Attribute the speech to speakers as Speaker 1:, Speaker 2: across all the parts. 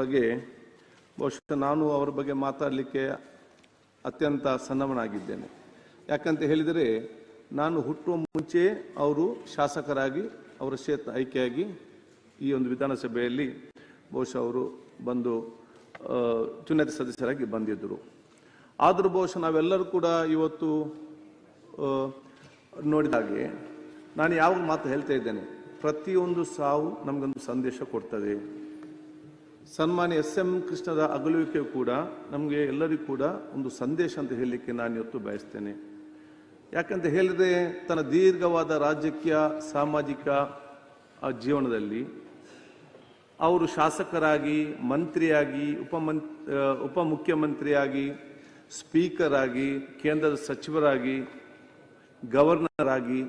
Speaker 1: ಬಗ್ಗೆ ಬಹುಶಃ ನಾನು ಅವರ ಬಗ್ಗೆ ಮಾತಾಡಲಿಕ್ಕೆ ಅತ್ಯಂತ ಸನ್ನವನಾಗಿದ್ದೇನೆ. ಯಾಕಂತ ಹೇಳಿದರೆ ನಾನು ಹುಟ್ಟುವ ಮುಂಚೆ ಅವರು ಶಾಸಕರಾಗಿ, ಅವರ ಕ್ಷೇತ್ರ ಆಯ್ಕೆಯಾಗಿ ಈ ಒಂದು ವಿಧಾನಸಭೆಯಲ್ಲಿ ಬಹುಶಃ ಅವರು ಬಂದು ಚುನಾಯಿತ ಸದಸ್ಯರಾಗಿ ಬಂದಿದ್ದರು. ಆದರೂ ಬಹುಶಃ ನಾವೆಲ್ಲರೂ ಕೂಡ ಇವತ್ತು ನೋಡಿದಾಗೆ ನಾನು ಯಾವಾಗ ಮಾತು ಹೇಳ್ತಾ ಇದ್ದೇನೆ, ಪ್ರತಿಯೊಂದು ಸಾವು ನಮಗೊಂದು ಸಂದೇಶ ಕೊಡ್ತದೆ. ಸನ್ಮಾನ್ಯ ಎಸ್ ಎಂ ಕೃಷ್ಣದ ಅಗಲುವಿಕೆ ಕೂಡ ನಮಗೆ ಎಲ್ಲರಿಗೂ ಕೂಡ ಒಂದು ಸಂದೇಶ ಅಂತ ಹೇಳಲಿಕ್ಕೆ ನಾನು ಇವತ್ತು ಬಯಸ್ತೇನೆ. ಯಾಕಂತ ಹೇಳಿದರೆ ತನ್ನ ದೀರ್ಘವಾದ ರಾಜಕೀಯ ಸಾಮಾಜಿಕ ಜೀವನದಲ್ಲಿ ಅವರು ಶಾಸಕರಾಗಿ ಮಂತ್ರಿಯಾಗಿ ಉಪಮನ್ ಆ, ಉಪಮುಖ್ಯಮಂತ್ರಿಯಾಗಿ ಸ್ಪೀಕರ್ ಆಗಿ ಕೇಂದ್ರದ ಸಚಿವರಾಗಿ ಗವರ್ನರ್ ಆಗಿ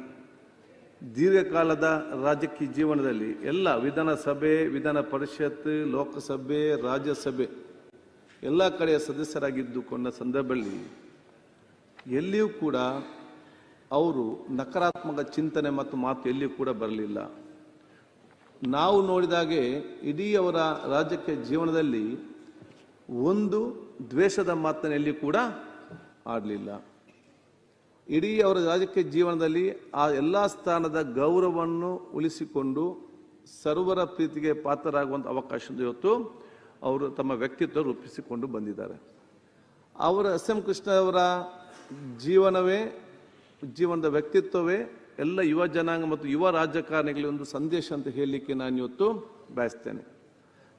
Speaker 1: ದೀರ್ಘಕಾಲದ ರಾಜಕೀಯ ಜೀವನದಲ್ಲಿ ಎಲ್ಲ ವಿಧಾನಸಭೆ, ವಿಧಾನ ಪರಿಷತ್, ಲೋಕಸಭೆ, ರಾಜ್ಯಸಭೆ ಎಲ್ಲ ಕಡೆಯ ಸದಸ್ಯರಾಗಿದ್ದುಕೊಂಡ ಸಂದರ್ಭದಲ್ಲಿ ಎಲ್ಲಿಯೂ ಕೂಡ ಅವರು ನಕಾರಾತ್ಮಕ ಚಿಂತನೆ ಮತ್ತು ಮಾತು ಎಲ್ಲಿಯೂ ಕೂಡ ಬರಲಿಲ್ಲ. ನಾವು ನೋಡಿದಾಗೆ ಇಡೀ ಅವರ ರಾಜಕೀಯ ಜೀವನದಲ್ಲಿ ಒಂದು ದ್ವೇಷದ ಮಾತನ್ನು ಕೂಡ ಆಡಲಿಲ್ಲ. ಇಡೀ ಅವರ ರಾಜಕೀಯ ಜೀವನದಲ್ಲಿ ಆ ಎಲ್ಲ ಸ್ಥಾನದ ಗೌರವವನ್ನು ಉಳಿಸಿಕೊಂಡು ಸರ್ವರ ಪ್ರೀತಿಗೆ ಪಾತ್ರರಾಗುವಂಥ ಅವಕಾಶ ಇವತ್ತು ಅವರು ತಮ್ಮ ವ್ಯಕ್ತಿತ್ವ ರೂಪಿಸಿಕೊಂಡು ಬಂದಿದ್ದಾರೆ. ಅವರ ಎಸ್ ಎಂ ಕೃಷ್ಣ ಅವರ ಜೀವನವೇ, ಜೀವನದ ವ್ಯಕ್ತಿತ್ವವೇ ಎಲ್ಲ ಯುವ ಜನಾಂಗ ಮತ್ತು ಯುವ ರಾಜಕಾರಣಿಗಳಿಗೆ ಒಂದು ಸಂದೇಶ ಅಂತ ಹೇಳಲಿಕ್ಕೆ ನಾನು ಇವತ್ತು ಬಯಸ್ತೇನೆ.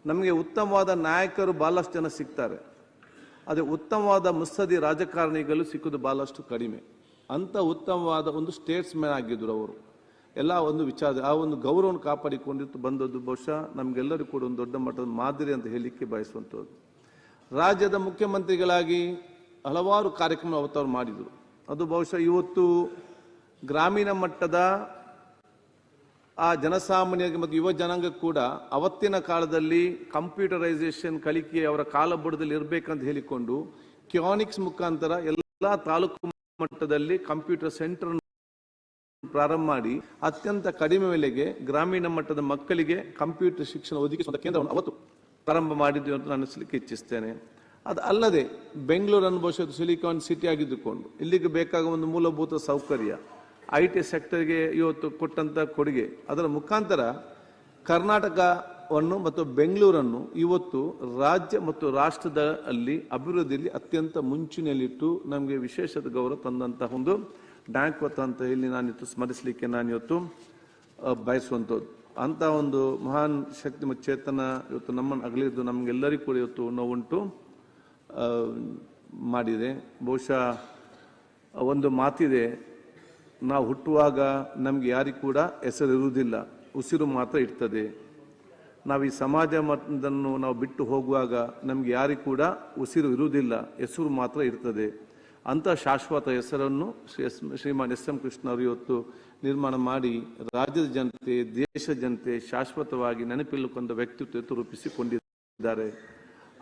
Speaker 1: ನಮಗೆ ಉತ್ತಮವಾದ ನಾಯಕರು ಬಹಳಷ್ಟು ಜನ ಸಿಗ್ತಾರೆ. ಅದೇ ಉತ್ತಮವಾದ ಮುಸ್ಸದಿ ರಾಜಕಾರಣಿಗಳು ಸಿಕ್ಕುದು ಬಹಳಷ್ಟು ಕಡಿಮೆ. ಅಂತ ಉತ್ತಮವಾದ ಒಂದು ಸ್ಟೇಟ್ಸ್ ಮ್ಯಾನ್ ಆಗಿದ್ದರು ಅವರು. ಎಲ್ಲ ಒಂದು ವಿಚಾರ, ಆ ಒಂದು ಗೌರವವನ್ನು ಕಾಪಾಡಿಕೊಂಡಿತ್ತು, ಬಂದದ್ದು ಬಹುಶಃ ನಮಗೆಲ್ಲರಿಗೂ ಕೂಡ ಒಂದು ದೊಡ್ಡ ಮಟ್ಟದ ಮಾದರಿ ಅಂತ ಹೇಳಲಿಕ್ಕೆ ಬಯಸುವಂಥದ್ದು. ರಾಜ್ಯದ ಮುಖ್ಯಮಂತ್ರಿಗಳಾಗಿ ಹಲವಾರು ಕಾರ್ಯಕ್ರಮ ಅವತ್ತವರು ಮಾಡಿದರು. ಅದು ಬಹುಶಃ ಇವತ್ತು ಗ್ರಾಮೀಣ ಮಟ್ಟದ ಆ ಜನಸಾಮಾನ್ಯರಿಗೆ ಮತ್ತು ಯುವ ಜನಾಂಗ ಕೂಡ ಅವತ್ತಿನ ಕಾಲದಲ್ಲಿ ಕಂಪ್ಯೂಟರೈಸೇಷನ್ ಕಲಿಕೆ ಅವರ ಕಾಲಬುಡದಲ್ಲಿ ಇರಬೇಕಂತ ಹೇಳಿಕೊಂಡು, ಕ್ಯಾನಿಕ್ಸ್ ಮುಖಾಂತರ ಎಲ್ಲ ತಾಲೂಕು ಮಟ್ಟದಲ್ಲಿ ಕಂಪ್ಯೂಟರ್ ಸೆಂಟರ್ ಪ್ರಾರಂಭ ಮಾಡಿ ಅತ್ಯಂತ ಕಡಿಮೆ ಬೆಲೆಗೆ ಗ್ರಾಮೀಣ ಮಟ್ಟದ ಮಕ್ಕಳಿಗೆ ಕಂಪ್ಯೂಟರ್ ಶಿಕ್ಷಣ ಒದಗಿಸುವಂತ ಕೇಂದ್ರವನ್ನು ಅವತ್ತು ಪ್ರಾರಂಭ ಮಾಡಿದ್ದು ಅಂತ ನಾನು ತಿಳಿಸಲಿಕ್ಕೆ ಇಚ್ಛಿಸ್ತೇನೆ. ಅದು ಅಲ್ಲದೆ ಬೆಂಗಳೂರು ಅನುಭವಿಸೋದು ಸಿಲಿಕಾನ್ ಸಿಟಿ ಆಗಿದ್ದುಕೊಂಡು ಇಲ್ಲಿಗೆ ಬೇಕಾಗುವ ಒಂದು ಮೂಲಭೂತ ಸೌಕರ್ಯ ಐ ಟಿ ಸೆಕ್ಟರ್ಗೆ ಇವತ್ತು ಕೊಟ್ಟಂತ ಕೊಡುಗೆ. ಅದರ ಮುಖಾಂತರ ಕರ್ನಾಟಕವನ್ನು ಮತ್ತು ಬೆಂಗಳೂರನ್ನು ಇವತ್ತು ರಾಜ್ಯ ಮತ್ತು ರಾಷ್ಟ್ರದ ಅಲ್ಲಿ ಅಭಿವೃದ್ಧಿಯಲ್ಲಿ ಅತ್ಯಂತ ಮುಂಚೂಣಿಯಲ್ಲಿಟ್ಟು ನಮಗೆ ವಿಶೇಷದ ಗೌರವ ತಂದಂತಹ ಒಂದು ಡ್ಯಾಂಕ್ವತ್ ಅಂತ ಹೇಳಿ ನಾನಿತ್ತು ಸ್ಮರಿಸಲಿಕ್ಕೆ ನಾನಿವತ್ತು ಬಯಸುವಂಥದ್ದು ಅಂತ ಒಂದು ಮಹಾನ್ ಶಕ್ತಿ ಮತ್ತು ಚೇತನ ಇವತ್ತು ನಮ್ಮನ್ನು ಅಗಲಿದ್ದು ನಮಗೆಲ್ಲರಿಗೂ ಕೂಡ ಇವತ್ತು ನೋವುಂಟು ಮಾಡಿದೆ. ಬಹುಶಃ ಒಂದು ಮಾತಿದೆ, ನಾವು ಹುಟ್ಟುವಾಗ ನಮಗೆ ಯಾರಿಗೂ ಕೂಡ ಹೆಸರು ಇರುವುದಿಲ್ಲ ಉಸಿರು ಮಾತ್ರ ಇರ್ತದೆ. ನಾವು ಈ ಸಮಾಜ ಮತ್ತನ್ನು ನಾವು ಬಿಟ್ಟು ಹೋಗುವಾಗ ನಮಗೆ ಯಾರಿಗೂ ಕೂಡ ಉಸಿರು ಇರುವುದಿಲ್ಲ, ಹೆಸರು ಮಾತ್ರ ಇರ್ತದೆ. ಅಂತ ಶಾಶ್ವತ ಹೆಸರನ್ನು ಶ್ರೀಮಾನ್ ಎಸ್ ಎಂ ಕೃಷ್ಣ ಅವರು ಇವತ್ತು ನಿರ್ಮಾಣ ಮಾಡಿ ರಾಜ್ಯದ ಜನತೆ ದೇಶದ ಜನತೆ ಶಾಶ್ವತವಾಗಿ ನೆನಪಿಲ್ಲುಕೊಂಡ ವ್ಯಕ್ತಿತ್ವ ರೂಪಿಸಿಕೊಂಡಿದ್ದಾರೆ.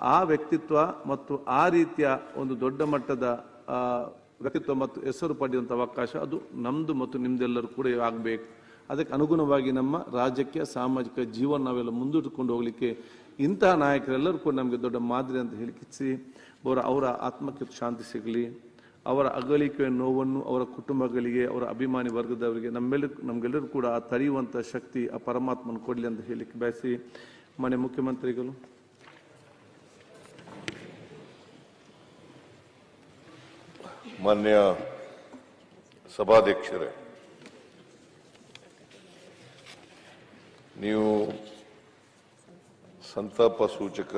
Speaker 1: ಆ ವ್ಯಕ್ತಿತ್ವ ಮತ್ತು ಆ ರೀತಿಯ ಒಂದು ದೊಡ್ಡ ಮಟ್ಟದ ವ್ಯಕ್ತಿತ್ವ ಮತ್ತು ಹೆಸರು ಪಡೆಯುವಂಥ ಅವಕಾಶ ಅದು ನಮ್ಮದು ಮತ್ತು ನಿಮ್ದೆಲ್ಲರೂ ಕೂಡ ಆಗಬೇಕು. ಅದಕ್ಕೆ ಅನುಗುಣವಾಗಿ ನಮ್ಮ ರಾಜಕೀಯ ಸಾಮಾಜಿಕ ಜೀವನ ನಾವೆಲ್ಲ ಮುಂದಿಟ್ಟುಕೊಂಡು ಹೋಗಲಿಕ್ಕೆ ಇಂತಹ ನಾಯಕರೆಲ್ಲರೂ ಕೂಡ ನಮಗೆ ದೊಡ್ಡ ಮಾದರಿ ಅಂತ ಹೇಳಿಕಿಸಿ ಅವರ ಅವರ ಆತ್ಮಕ್ಕೆ ಶಾಂತಿ ಸಿಗಲಿ, ಅವರ ಅಗಲಿಕೆಯ ನೋವನ್ನು ಅವರ ಕುಟುಂಬಗಳಿಗೆ, ಅವರ ಅಭಿಮಾನಿ ವರ್ಗದವರಿಗೆ ನಮ್ಮೆಲ್ಲರೂ, ನಮಗೆಲ್ಲರೂ ಕೂಡ ಆ ತಡೆಯುವಂಥ ಶಕ್ತಿ, ಆ ಪರಮಾತ್ಮನ ಕೊಡಲಿ ಅಂತ ಹೇಳಲಿಕ್ಕೆ ಬಯಸಿ ಮನೆ ಮುಖ್ಯಮಂತ್ರಿಗಳು.
Speaker 2: ಮಾನ್ಯ ಸಭಾಧ್ಯಕ್ಷರೇ ನೀವು ಸಂತಾಪ ಸೂಚಕ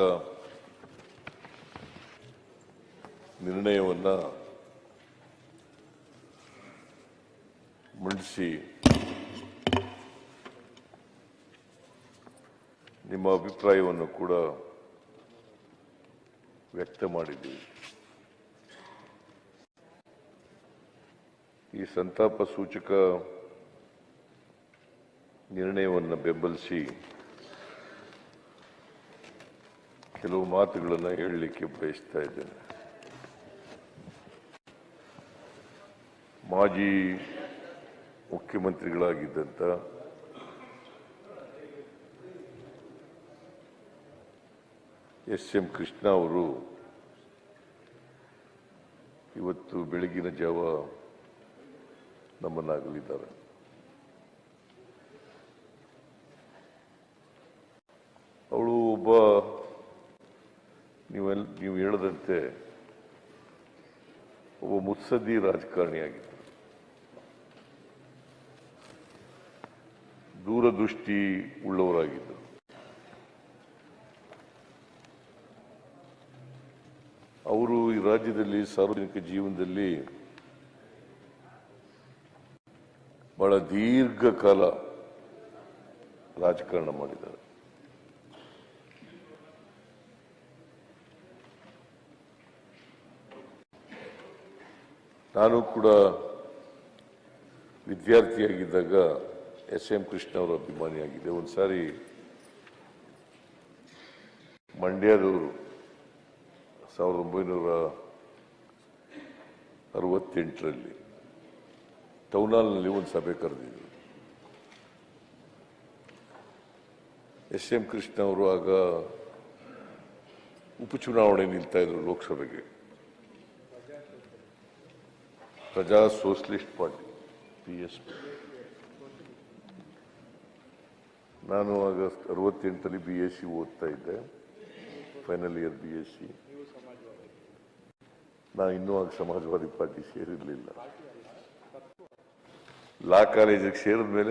Speaker 2: ನಿರ್ಣಯವನ್ನ ಮಂಡಿಸಿ ನಿಮ್ಮ ಅಭಿಪ್ರಾಯವನ್ನು ಕೂಡ ವ್ಯಕ್ತ ಮಾಡಿದ್ದೀವಿ. ಈ ಸಂತಾಪ ಸೂಚಕ ನಿರ್ಣಯವನ್ನು ಬೆಂಬಲಿಸಿ ಕೆಲವು ಮಾತುಗಳನ್ನು ಹೇಳಲಿಕ್ಕೆ ಬಯಸ್ತಾ ಇದ್ದೇನೆ. ಮಾಜಿ ಮುಖ್ಯಮಂತ್ರಿಗಳಾಗಿದ್ದಂಥ ಎಸ್ ಎಂ ಕೃಷ್ಣ ಅವರು ಇವತ್ತು ಬೆಳಗಿನ ಜಾವ ನಮ್ಮನ್ನಾಗಲಿದ್ದಾರೆ ಅವಳು ಒಬ್ಬ ನೀವೆಲ್ಲ ನೀವು ಹೇಳದಂತೆ ಒಬ್ಬ ಮುತ್ಸದ್ದಿ ರಾಜಕಾರಣಿಯಾಗಿದ್ದರು ದೂರದೃಷ್ಟಿ ಉಳ್ಳವರಾಗಿದ್ದರು ಅವರು ಈ ರಾಜ್ಯದಲ್ಲಿ ಸಾರ್ವಜನಿಕ ಜೀವನದಲ್ಲಿ ಬಹಳ ದೀರ್ಘಕಾಲ ರಾಜಕಾರಣ ಮಾಡಿದ್ದಾರೆ. ನಾನು ಕೂಡ ವಿದ್ಯಾರ್ಥಿಯಾಗಿದ್ದಾಗ ಎಸ್ ಎಂ ಕೃಷ್ಣ ಅವರ ಅಭಿಮಾನಿಯಾಗಿದ್ದೆ. ಒಂದು ಸಾರಿ ಮಂಡ್ಯದವರು ಸಾವಿರದ ಒಂಬೈನೂರ ಅರವತ್ತೆಂಟರಲ್ಲಿ ಟೌನ್ ಹಾಲ್ನಲ್ಲಿ ಒಂದು ಸಭೆ ಕರೆದಿದ್ರು. ಎಸ್ ಎಂ ಕೃಷ್ಣ ಅವರು ಆಗ ಉಪಚುನಾವಣೆ ನಿಲ್ತಾ ಇದ್ರು ಲೋಕಸಭೆಗೆ. Praja socialist party P S ನಾನು ಆಗ ಅರವತ್ತೆಂಟರಲ್ಲಿ ಬಿ ಎಸ್ ಸಿ ಓದ್ತಾ ಇದ್ದೆ final year B S C. ನಾನು ಇನ್ನೂ ಆಗ ಸಮಾಜವಾದಿ ಪಾರ್ಟಿ ಸೇರಿರಲಿಲ್ಲ. ಲಾ ಕಾಲೇಜಿಗೆ ಸೇರಿದ ಮೇಲೆ